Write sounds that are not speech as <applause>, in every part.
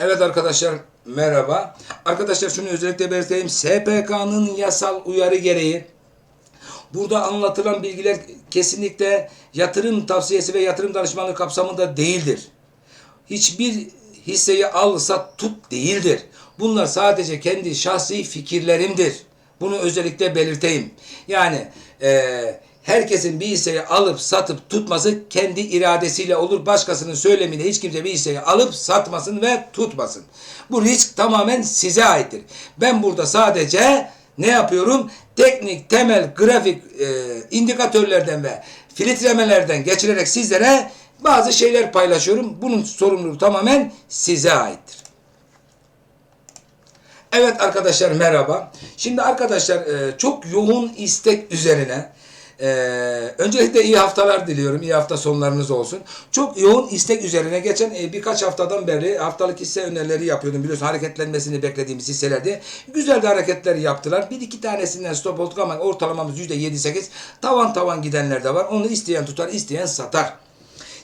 Evet arkadaşlar merhaba. Arkadaşlar şunu özellikle belirteyim. SPK'nın yasal uyarı gereği burada anlatılan bilgiler kesinlikle yatırım tavsiyesi ve yatırım danışmanlığı kapsamında değildir. Hiçbir hisseyi al sat tut değildir. Bunlar sadece kendi şahsi fikirlerimdir. Bunu özellikle belirteyim. Yani eee herkesin bir hisseyi alıp satıp tutması kendi iradesiyle olur. Başkasının söylemiyle hiç kimse bir hisseyi alıp satmasın ve tutmasın. Bu risk tamamen size aittir. Ben burada sadece ne yapıyorum? Teknik, temel, grafik e, indikatörlerden ve filtremelerden geçirerek sizlere bazı şeyler paylaşıyorum. Bunun sorumluluğu tamamen size aittir. Evet arkadaşlar merhaba. Şimdi arkadaşlar e, çok yoğun istek üzerine e, öncelikle iyi haftalar diliyorum. İyi hafta sonlarınız olsun. Çok yoğun istek üzerine geçen e, birkaç haftadan beri haftalık hisse önerileri yapıyordum. Biliyorsun hareketlenmesini beklediğimiz hisselerde. Güzel de hareketler yaptılar. Bir iki tanesinden stop olduk ama ortalamamız %7-8. Tavan tavan gidenler de var. Onu isteyen tutar, isteyen satar.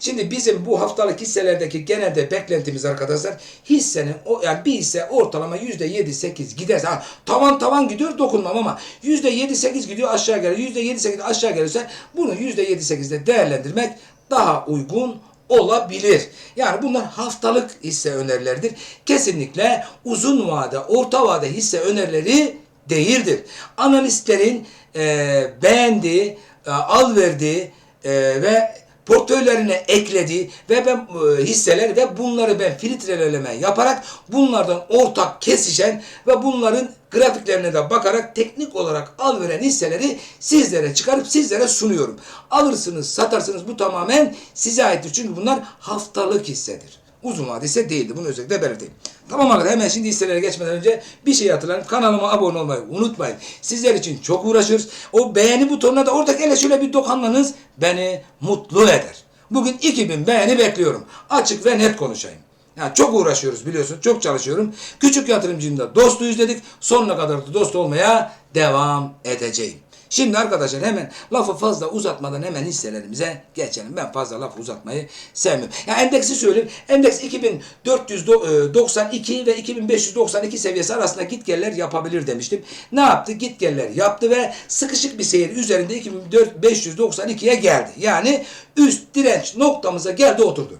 Şimdi bizim bu haftalık hisselerdeki genelde beklentimiz arkadaşlar hissenin o yani bir hisse ortalama yüzde yedi sekiz giderse ha, tavan tavan gidiyor dokunmam ama yüzde yedi sekiz gidiyor aşağı geliyor yüzde yedi sekiz aşağı gelirse bunu yüzde yedi sekizde değerlendirmek daha uygun olabilir. Yani bunlar haftalık hisse önerileridir. Kesinlikle uzun vade, orta vade hisse önerileri değildir. Analistlerin e, beğendiği, e, al verdiği e, ve portföylerine eklediği ve ben e, hisseler ve bunları ben filtreleme yaparak bunlardan ortak kesişen ve bunların grafiklerine de bakarak teknik olarak al veren hisseleri sizlere çıkarıp sizlere sunuyorum. Alırsınız, satarsınız bu tamamen size aittir. Çünkü bunlar haftalık hissedir. Uzun vade ise değildi. Bunu özellikle belirteyim. Tamam arkadaşlar hemen şimdi hisselere geçmeden önce bir şey hatırlayın. Kanalıma abone olmayı unutmayın. Sizler için çok uğraşıyoruz. O beğeni butonuna da oradaki ele şöyle bir dokunmanız beni mutlu eder. Bugün 2000 beğeni bekliyorum. Açık ve net konuşayım. Yani çok uğraşıyoruz biliyorsun. Çok çalışıyorum. Küçük yatırımcının da dostuyuz dedik. Sonuna kadar da dost olmaya devam edeceğim. Şimdi arkadaşlar hemen lafı fazla uzatmadan hemen hisselerimize geçelim. Ben fazla laf uzatmayı sevmiyorum. Ya endeksi söyleyeyim. Endeks 2492 ve 2592 seviyesi arasında git geller yapabilir demiştim. Ne yaptı? Git geller yaptı ve sıkışık bir seyir üzerinde 2592'ye geldi. Yani üst direnç noktamıza geldi oturdu.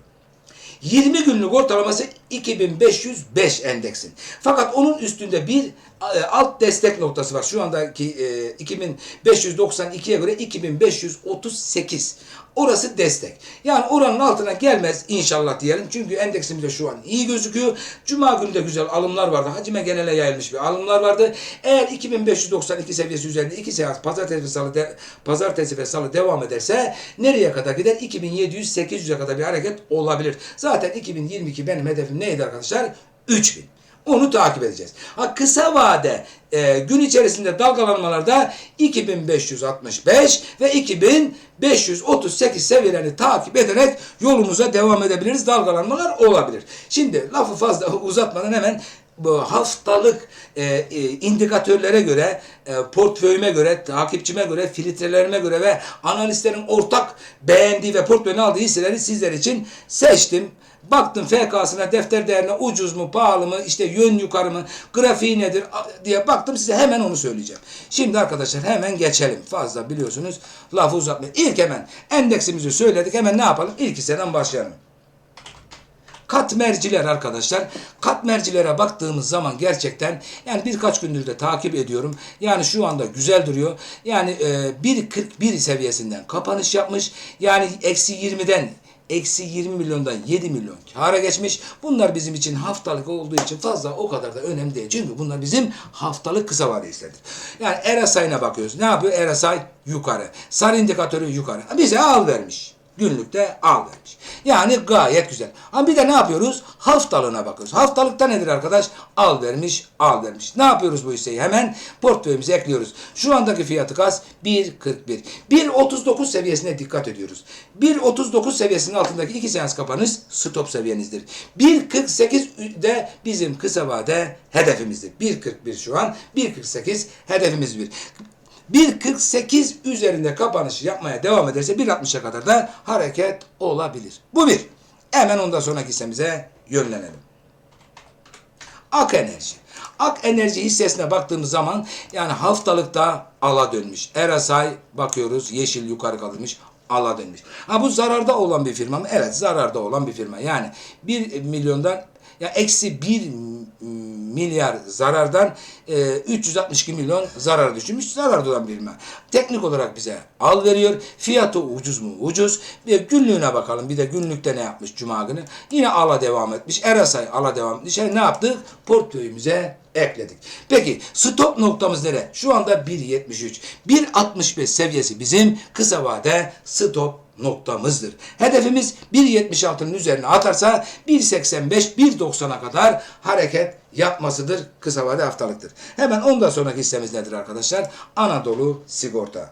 20 günlük ortalaması 2505 endeksin. Fakat onun üstünde bir e, alt destek noktası var. Şu andaki e, 2592'ye göre 2538. Orası destek. Yani oranın altına gelmez inşallah diyelim. Çünkü endeksimizde şu an iyi gözüküyor. Cuma günü de güzel alımlar vardı. Hacime genele yayılmış bir alımlar vardı. Eğer 2592 seviyesi üzerinde 2 seans pazartesi ve salı de, pazartesi ve salı devam ederse nereye kadar gider? 2700-800'e kadar bir hareket olabilir. Zaten 2022 benim hedefim neydi arkadaşlar? 3000. Onu takip edeceğiz. Ha, kısa vade e, gün içerisinde dalgalanmalarda 2565 ve 2538 seviyelerini takip ederek yolumuza devam edebiliriz. Dalgalanmalar olabilir. Şimdi lafı fazla <laughs> uzatmadan hemen haftalık e, e, indikatörlere göre, e, portföyüme göre, takipçime göre, filtrelerime göre ve analistlerin ortak beğendiği ve portföyüne aldığı hisseleri sizler için seçtim. Baktım FK'sına, defter değerine ucuz mu, pahalı mı, işte yön yukarı mı, grafiği nedir diye baktım size hemen onu söyleyeceğim. Şimdi arkadaşlar hemen geçelim. Fazla biliyorsunuz lafı uzatmayın. İlk hemen endeksimizi söyledik. Hemen ne yapalım? İlk hisseden başlayalım. Katmerciler arkadaşlar. Katmercilere baktığımız zaman gerçekten yani birkaç gündür de takip ediyorum. Yani şu anda güzel duruyor. Yani e, 1.41 seviyesinden kapanış yapmış. Yani eksi 20'den eksi 20 milyondan 7 milyon kâra geçmiş. Bunlar bizim için haftalık olduğu için fazla o kadar da önemli değil. Çünkü bunlar bizim haftalık kısa vade. Yani RSI'ne bakıyoruz. Ne yapıyor? RSI yukarı. Sarı indikatörü yukarı. Bize al vermiş. Günlükte al vermiş. Yani gayet güzel. Ama bir de ne yapıyoruz? Haftalığına bakıyoruz. Haftalıkta nedir arkadaş? Al vermiş, al vermiş. Ne yapıyoruz bu hisseyi? Hemen portföyümüze ekliyoruz. Şu andaki fiyatı kaç? 1.41. 1.39 seviyesine dikkat ediyoruz. 1.39 seviyesinin altındaki iki seans kapanış stop seviyenizdir. 1.48 de bizim kısa vade hedefimizdir. 1.41 şu an. 1.48 hedefimiz bir. 1.48 üzerinde kapanış yapmaya devam ederse 1.60'a kadar da hareket olabilir. Bu bir. Hemen ondan sonraki hissemize yönlenelim. Ak Enerji. Ak Enerji hissesine baktığımız zaman yani haftalıkta ala dönmüş. Erasay bakıyoruz yeşil yukarı kalmış ala dönmüş. Ha bu zararda olan bir firma mı? Evet zararda olan bir firma. Yani 1 milyondan ya eksi 1 milyar zarardan e, 362 milyon zarar düşmüş. Zararda olan bir firma. Teknik olarak bize al veriyor. Fiyatı ucuz mu? Ucuz. Bir günlüğüne bakalım. Bir de günlükte ne yapmış Cuma günü? Yine ala devam etmiş. Erasay ala devam etmiş. Yani ne yaptık? Portföyümüze ekledik. Peki stop noktamız nere? Şu anda 1.73. 1.65 seviyesi bizim kısa vade stop noktamızdır. Hedefimiz 1.76'nın üzerine atarsa 1.85 1.90'a kadar hareket yapmasıdır. Kısa vade haftalıktır. Hemen ondan sonraki hissemiz nedir arkadaşlar? Anadolu Sigorta.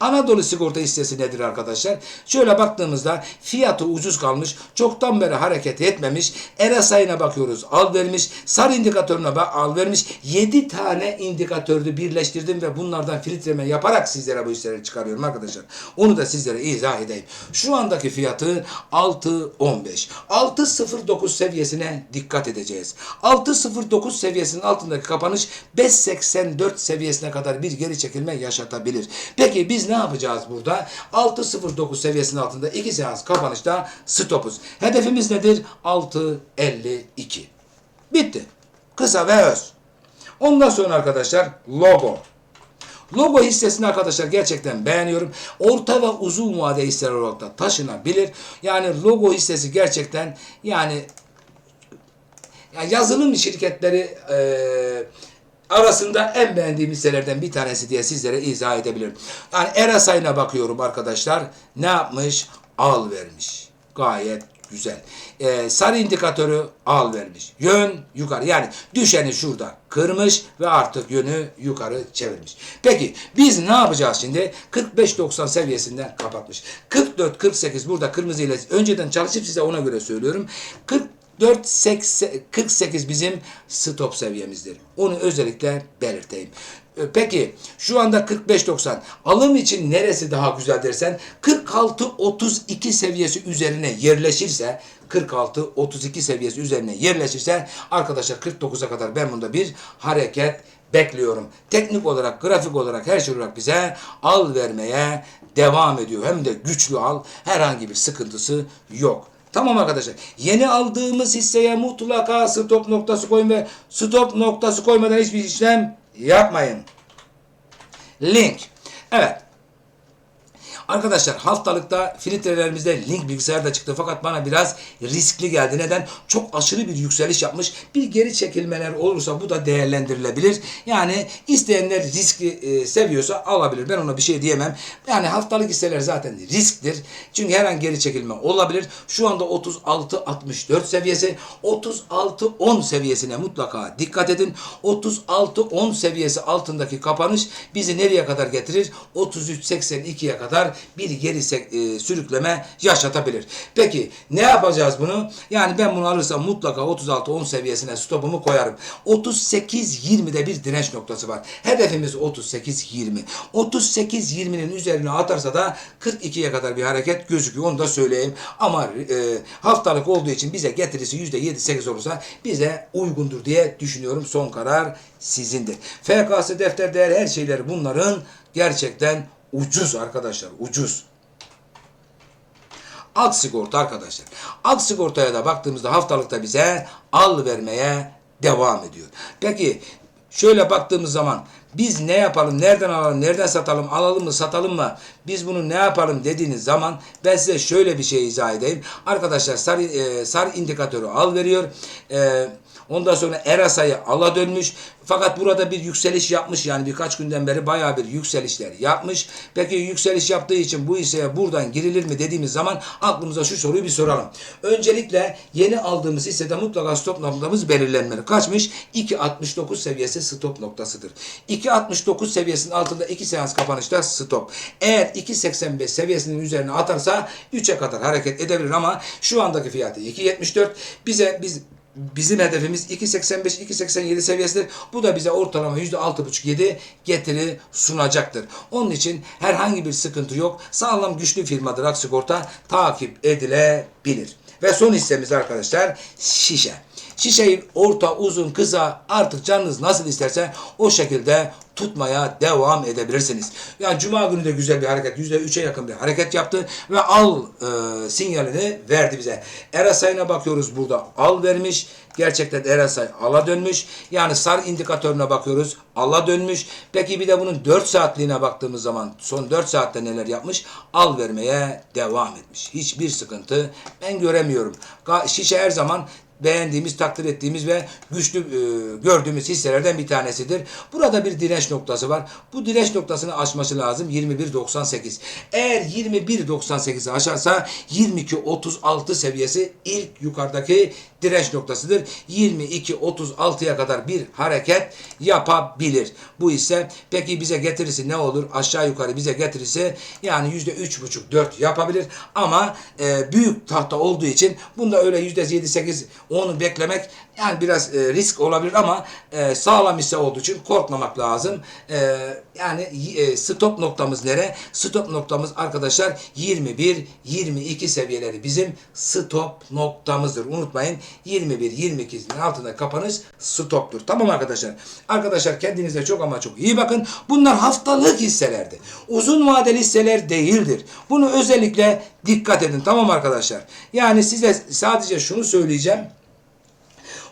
Anadolu sigorta hissesi nedir arkadaşlar? Şöyle baktığımızda fiyatı ucuz kalmış, çoktan beri hareket etmemiş. ERA sayına bakıyoruz, al vermiş. Sarı indikatörüne bak, al vermiş. 7 tane indikatörü birleştirdim ve bunlardan filtreme yaparak sizlere bu hisseleri çıkarıyorum arkadaşlar. Onu da sizlere izah edeyim. Şu andaki fiyatı 6.15. 6.09 seviyesine dikkat edeceğiz. 6.09 seviyesinin altındaki kapanış 5.84 seviyesine kadar bir geri çekilme yaşatabilir. Peki biz ne yapacağız burada? 6.09 seviyesinin altında 2 seans kapanışta stopuz. Hedefimiz nedir? 6.52. Bitti. Kısa ve öz. Ondan sonra arkadaşlar logo. Logo hissesini arkadaşlar gerçekten beğeniyorum. Orta ve uzun vade hisseler olarak da taşınabilir. Yani logo hissesi gerçekten yani yani yazılım şirketleri eee arasında en beğendiğim hisselerden bir tanesi diye sizlere izah edebilirim. Yani Erasay'ına bakıyorum arkadaşlar. Ne yapmış? Al vermiş. Gayet güzel. Ee, sarı indikatörü al vermiş. Yön yukarı. Yani düşeni şurada kırmış ve artık yönü yukarı çevirmiş. Peki biz ne yapacağız şimdi? 45-90 seviyesinden kapatmış. 44-48 burada kırmızı ile önceden çalışıp size ona göre söylüyorum. 40 4.48 bizim stop seviyemizdir. Onu özellikle belirteyim. E, Peki şu anda 45.90 alım için neresi daha güzel dersen 46-32 seviyesi üzerine yerleşirse 46-32 seviyesi üzerine yerleşirse arkadaşlar 49'a kadar ben bunda bir hareket bekliyorum. Teknik olarak, grafik olarak, her şey olarak bize al vermeye devam ediyor. Hem de güçlü al. Herhangi bir sıkıntısı yok. Tamam arkadaşlar. Yeni aldığımız hisseye mutlaka stop noktası koyun ve stop noktası koymadan hiçbir işlem yapmayın. Link. Evet. Arkadaşlar haftalıkta filtrelerimizde link bilgisayar da çıktı fakat bana biraz riskli geldi. Neden? Çok aşırı bir yükseliş yapmış. Bir geri çekilmeler olursa bu da değerlendirilebilir. Yani isteyenler riski e, seviyorsa alabilir. Ben ona bir şey diyemem. Yani haftalık hisseler zaten risktir. Çünkü her an geri çekilme olabilir. Şu anda 36-64 seviyesi. 36-10 seviyesine mutlaka dikkat edin. 36-10 seviyesi altındaki kapanış bizi nereye kadar getirir? 33-82'ye kadar bir geri e, sürükleme yaşatabilir. Peki ne yapacağız bunu? Yani ben bunu alırsam mutlaka 36-10 seviyesine stopumu koyarım. 38-20'de bir direnç noktası var. Hedefimiz 38-20. 38-20'nin üzerine atarsa da 42'ye kadar bir hareket gözüküyor. Onu da söyleyeyim. Ama e, haftalık olduğu için bize getirisi %7-8 olursa bize uygundur diye düşünüyorum. Son karar sizindir. FKS defter değer her şeyleri bunların gerçekten ucuz arkadaşlar. Ucuz. Ak sigorta arkadaşlar. Ak sigortaya da baktığımızda haftalıkta bize al vermeye devam ediyor. Peki şöyle baktığımız zaman biz ne yapalım, nereden alalım, nereden satalım, alalım mı, satalım mı, biz bunu ne yapalım dediğiniz zaman ben size şöyle bir şey izah edeyim. Arkadaşlar sarı, e, sarı indikatörü al veriyor. E, ondan sonra Erasa'yı ala dönmüş. Fakat burada bir yükseliş yapmış yani birkaç günden beri bayağı bir yükselişler yapmış. Peki yükseliş yaptığı için bu hisseye buradan girilir mi dediğimiz zaman aklımıza şu soruyu bir soralım. Öncelikle yeni aldığımız hissede mutlaka stop noktamız belirlenmeli. Kaçmış? 2.69 seviyesi stop noktasıdır. 2.69 seviyesinin altında 2 seans kapanışta stop. Eğer 2.85 seviyesinin üzerine atarsa 3'e kadar hareket edebilir ama şu andaki fiyatı 2.74 bize biz Bizim hedefimiz 2.85-2.87 seviyesidir. Bu da bize ortalama %6.5-7 getiri sunacaktır. Onun için herhangi bir sıkıntı yok. Sağlam güçlü firmadır Aksigorta takip edilebilir. Ve son hissemiz arkadaşlar şişe. Şişeyi orta, uzun, kısa artık canınız nasıl isterse o şekilde tutmaya devam edebilirsiniz. Yani cuma günü de güzel bir hareket, %3'e yakın bir hareket yaptı ve al e, sinyalini verdi bize. Erasay'ına bakıyoruz burada al vermiş. Gerçekten Erasay ala dönmüş. Yani sar indikatörüne bakıyoruz. Ala dönmüş. Peki bir de bunun 4 saatliğine baktığımız zaman son 4 saatte neler yapmış? Al vermeye devam etmiş. Hiçbir sıkıntı ben göremiyorum. Şişe her zaman beğendiğimiz, takdir ettiğimiz ve güçlü e, gördüğümüz hisselerden bir tanesidir. Burada bir direnç noktası var. Bu direnç noktasını aşması lazım 21.98. Eğer 21.98'i aşarsa 22.36 seviyesi ilk yukarıdaki direnç noktasıdır. 22.36'ya kadar bir hareket yapabilir. Bu ise peki bize getirirse ne olur? Aşağı yukarı bize getirirse yani %3.5-4 yapabilir. Ama e, büyük tahta olduğu için bunda öyle %7-8 onu beklemek yani biraz e, risk olabilir ama e, sağlam hisse olduğu için korkmamak lazım. E, yani e, stop noktamız nere? Stop noktamız arkadaşlar 21-22 seviyeleri bizim stop noktamızdır. Unutmayın 21-22'nin altında kapanış stoptur. Tamam arkadaşlar. Arkadaşlar kendinize çok ama çok iyi bakın. Bunlar haftalık hisselerdi. Uzun vadeli hisseler değildir. Bunu özellikle dikkat edin. Tamam arkadaşlar. Yani size sadece şunu söyleyeceğim.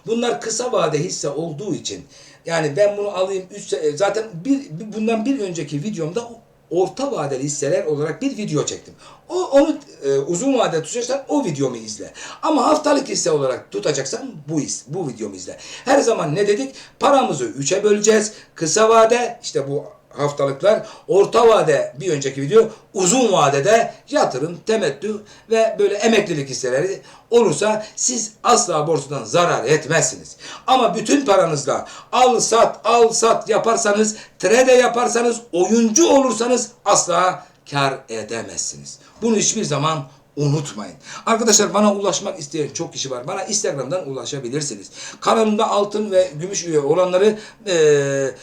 Bunlar kısa vade hisse olduğu için yani ben bunu alayım 3 zaten bir bundan bir önceki videomda orta vadeli hisseler olarak bir video çektim. O onu e, uzun vade tutacaksan o videomu izle. Ama haftalık hisse olarak tutacaksan bu his, bu videomu izle. Her zaman ne dedik? Paramızı 3'e böleceğiz. Kısa vade işte bu haftalıklar, orta vade bir önceki video, uzun vadede yatırım, temettü ve böyle emeklilik hisseleri olursa siz asla borsadan zarar etmezsiniz. Ama bütün paranızla al sat al sat yaparsanız, trade yaparsanız, oyuncu olursanız asla kar edemezsiniz. Bunu hiçbir zaman unutmayın. Arkadaşlar bana ulaşmak isteyen çok kişi var. Bana Instagram'dan ulaşabilirsiniz. Kanalımda altın ve gümüş üye olanları eee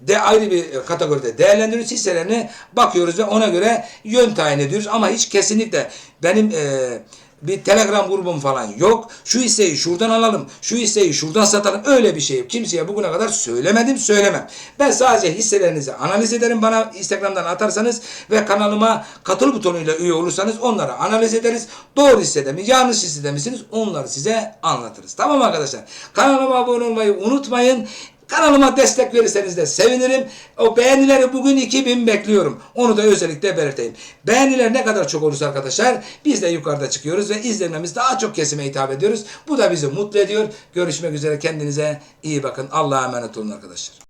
de ayrı bir kategoride değerlendiriyoruz hisselerine bakıyoruz ve ona göre yön tayin ediyoruz ama hiç kesinlikle benim e, bir telegram grubum falan yok. Şu hisseyi şuradan alalım, şu hisseyi şuradan satalım. Öyle bir şey kimseye bugüne kadar söylemedim, söylemem. Ben sadece hisselerinizi analiz ederim. Bana Instagram'dan atarsanız ve kanalıma katıl butonuyla üye olursanız onları analiz ederiz. Doğru hissede mi, yanlış hissede misiniz? Onları size anlatırız. Tamam arkadaşlar? Kanalıma abone olmayı unutmayın. Kanalıma destek verirseniz de sevinirim. O beğenileri bugün 2000 bekliyorum. Onu da özellikle belirteyim. Beğeniler ne kadar çok olursa arkadaşlar biz de yukarıda çıkıyoruz ve izlenmemiz daha çok kesime hitap ediyoruz. Bu da bizi mutlu ediyor. Görüşmek üzere kendinize iyi bakın. Allah'a emanet olun arkadaşlar.